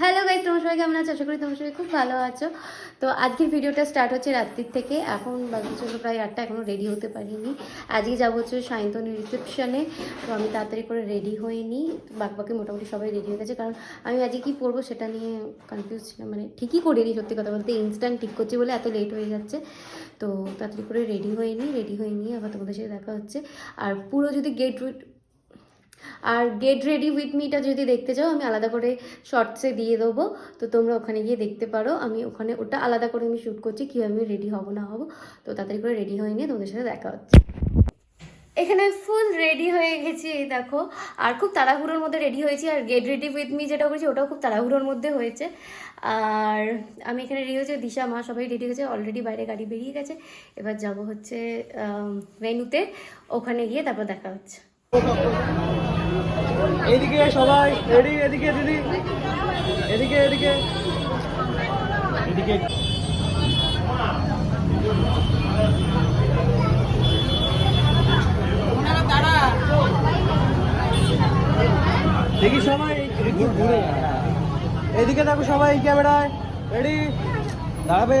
Hello guys তোমার সবাই কেমন আছো? আশা করি তোমার সবাই খুব ভালো আছো। তো আজকের ভিডিওটা স্টার্ট হচ্ছে রাত্রির থেকে। এখন বাকি চলো প্রায় আটটা এখনও রেডি হতে পারিনি। আজকে যাব হচ্ছে সায়ন্তনী রিসেপশনে তো আমি তাড়াতাড়ি করে রেডি হইনি বাকি বাকি মোটামুটি সবাই রেডি হয়ে গেছে। কারণ আমি আজকে কী পরবো সেটা নিয়ে কনফিউজ ছিলাম। মানে ঠিকই করিনি সত্যি কথা বলতে। ইনস্ট্যান্ট ঠিক করছি বলে এত লেট হয়ে যাচ্ছে। তো তাড়াতাড়ি করে রেডি হয়নি রেডি হয়নি আবার তোমাদের সাথে দেখা হচ্ছে। আর পুরো যদি গেট আর গেট রেডি উইথ মিটা যদি দেখতে চাও, আমি আলাদা করে শর্টসে দিয়ে দেবো। তো তোমরা ওখানে গিয়ে দেখতে পারো, আমি ওখানে ওটা আলাদা করে আমি শ্যুট করছি, কীভাবে আমি রেডি হব, না হব। তো তাড়াতাড়ি করে রেডি হয়ে নিয়ে তোমাদের সাথে দেখা হচ্ছে। এখানে ফুল রেডি হয়ে গেছি দেখো। আর খুব তাড়াহুড়োর মধ্যে রেডি হয়েছি, আর গেট রেডি উইথ মি যেটা করেছি ওটাও খুব তাড়াহুড়োর মধ্যে হয়েছে। আর আমি এখানে রেডি হয়েছে, দিশা, মা সবাই রেডি হয়েছে অলরেডি বাইরে গাড়ি বেরিয়ে গেছে। এবার যাব হচ্ছে ভেনুতে ওখানে গিয়ে তারপর দেখা হচ্ছে। এদিকে সবাই রেডি এদিকে দিদি। এদিকে এদিকে। এদিকে দেখি সবাই ঘুরে এদিকে দেখো সবাই ক্যামেরায়। রেডি দাঁড়াবে।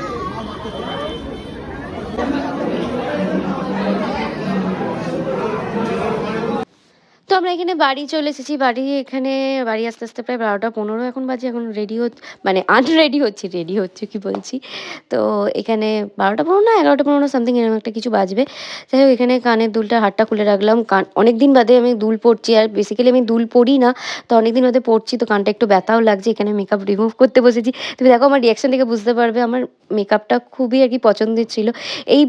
আমরা এখানে বাড়ি চলে এসেছি। বাড়ি এখানে, বাড়ি আস্তে আস্তে প্রায় বারোটা পনেরো এখন বাজে। এখন রেডি হচ্ছে মানে আনরেডি হচ্ছে রেডি হচ্ছে কি বলছি। তো এখানে বারোটা পনেরো না, এগারোটা পনেরো সামথিং এরকম একটা কিছু বাজবে। যাই হোক, এখানে কানের দুলটা হাটটা খুলে রাখলাম। কান অনেক দিন বাদে আমি দুল পরছি। আর বেসিক্যালি আমি দুল পরি না, তো অনেক দিন বাদে পরছি। তো কানটা একটু ব্যথাও লাগছে, এখানে মেকআপ রিমুভ করতে বসেছি। তুমি দেখো, আমার রিয়াকশন দেখে বুঝতে পারবে, আমার মেকআপটা খুবই আর কি পছন্দের ছিল। এই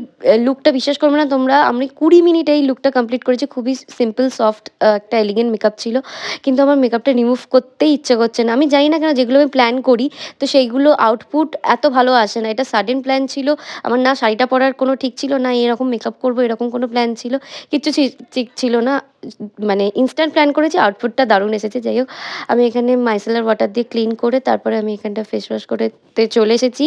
লুকটা বিশ্বাস করবে না তোমরা, আমি কুড়ি মিনিট এই লুকটা কমপ্লিট করেছি। খুবই সিম্পল সফট একটা এলিগেন্ট মেকআপ ছিল, কিন্তু আমার মেকআপটা রিমুভ করতেই ইচ্ছে করছে না। আমি জানি না কেন, যেগুলো আমি প্ল্যান করি, তো সেইগুলো আউটপুট এত ভালো আসে না। এটা সাডেন প্ল্যান ছিল, আমার না শাড়িটা পরার কোনো ঠিক ছিল না, এরকম মেকআপ করব, এরকম কোনো প্ল্যান ছিল, কিচ্ছু ঠিক ছিল না। মানে ইনস্ট্যান্ট প্ল্যান করেছি আউটপুটটা দারুণ এসেছে। যাই হোক, আমি এখানে মাইসেলার ওয়াটার দিয়ে ক্লিন করে তারপরে আমি এখানটা ফেস ওয়াশ করতে চলে এসেছি।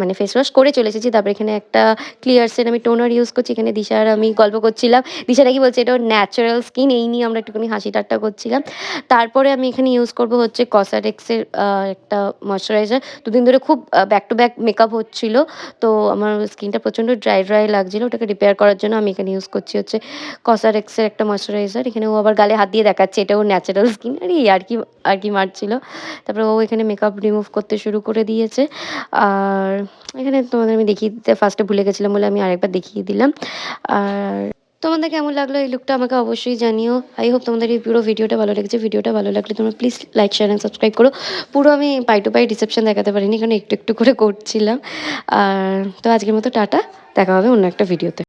মানে ফেস ওয়াশ করে চলে এসেছি, তারপরে এখানে একটা ক্লিয়ারসের আমি টোনার ইউজ করছি, এখানে দিশার আমি গল্প করছিলাম। দিশা নাকি বলছে, এটা ন্যাচারাল স্কিন এই নিয়ে আমরা একটুখানি হাসি ঠাট্টা করছিলাম। তারপরে আমি এখানে ইউজ করব হচ্ছে কসারেক্সের একটা ময়শ্চারাইজার দুদিন ধরে খুব ব্যাক টু ব্যাক মেকআপ হচ্ছিল। তো আমার স্কিনটা প্রচণ্ড ড্রাই ড্রাই লাগছিল। ওটাকে রিপেয়ার করার জন্য আমি এখানে ইউজ করছি হচ্ছে কসারেক্সের একটা ময়শ্চারাইজার এখানে ও আবার গালে হাত দিয়ে দেখাচ্ছে, এটা এটাও ন্যাচারাল স্কিন আর, এই আর কি আর কি মারছিল। তারপরে ও এখানে মেকআপ রিমুভ করতে শুরু করে দিয়েছে। আর এখানে তোমাদের আমি দেখিয়ে দিতে ফার্স্টে ভুলে গেছিলাম বলে আমি আরেকবার দেখিয়ে দিলাম। আর তোমাদের কেমন লাগল? এই লুকটা আমাকে অবশ্যই জানিও। আই হোপ তোমাদের এই পুরো ভিডিওটা ভালো লেগেছে। ভিডিওটা ভালো লাগলে তোমরা please like share and subscribe করো। পুরো আমি পাই টু পাই রিসেপশন দেখাতে পারিনি, কারণ একটু একটু করে করছিলাম। আর তো আজকের মতো টাটা। দেখা হবে অন্য একটা ভিডিওতে